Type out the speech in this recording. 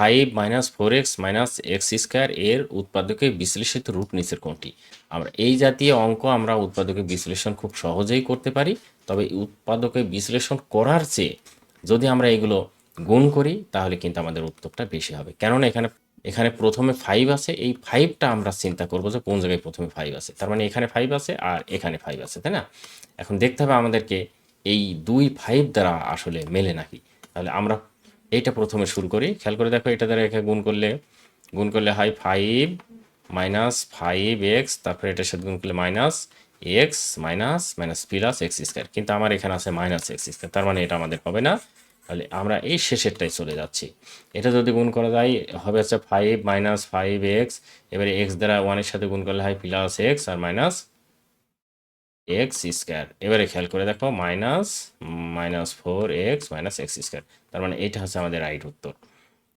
Five minus four x minus x square এর উৎপাদকে বিশ্লেষিত রূপ নিচের কোনটি আমরা এই জাতীয় অঙ্ক আমরা উৎপাদকে বিশ্লেষণ খুব সহজেই করতে পারি, তবে উৎপাদকে বিশ্লেষণ করার চেয়ে যদি আমরা এগুলো গুণ করি, তাহলে কিন্তু আমাদের উত্তরটা বেশি হবে। কেননা এখানে এখানে প্রথমে ফাইভ আছে, এই ফাইভটা আমরা চিন্তা করব যে কোন জায়গায় প্রথমে ফাইভ আছে। তার মানে এখানে ফাইভ আছে আর এখানে ফাইভ আছে, তাই না? এখন দেখতে হবে আমাদেরকে এই দুই ফাইভ দ্বারা আসলে মেলে নাকি। তাহলে আমরা এইটা প্রথমে শুরু করি। খেয়াল করে দেখো, এটা দ্বারা এখানে গুণ করলে গুণ করলে হয় ফাইভ মাইনাস ফাইভ এক্স তারপরে এটার সাথে গুণ করলে minus x minus minus plus x square কিন্তু আমার এখানে আছে মাইনাস এক্স স্কোয়ার তার মানে এটা আমাদের হবে না। তাহলে আমরা এই শেষেরটাই চলে যাচ্ছি। এটা যদি গুণ করা যায়, হবে হচ্ছে ফাইভ মাইনাস ফাইভ এক্স এবারে এক্স দ্বারা ওয়ানের সাথে গুণ করলে হয় প্লাস এক্স আর মাইনাস এক্স স্কোয়ার। এবারে খেয়াল করে দেখো, minus minus four x, minus x square. তার মানে এটা হচ্ছে আমাদের রাইট উত্তর।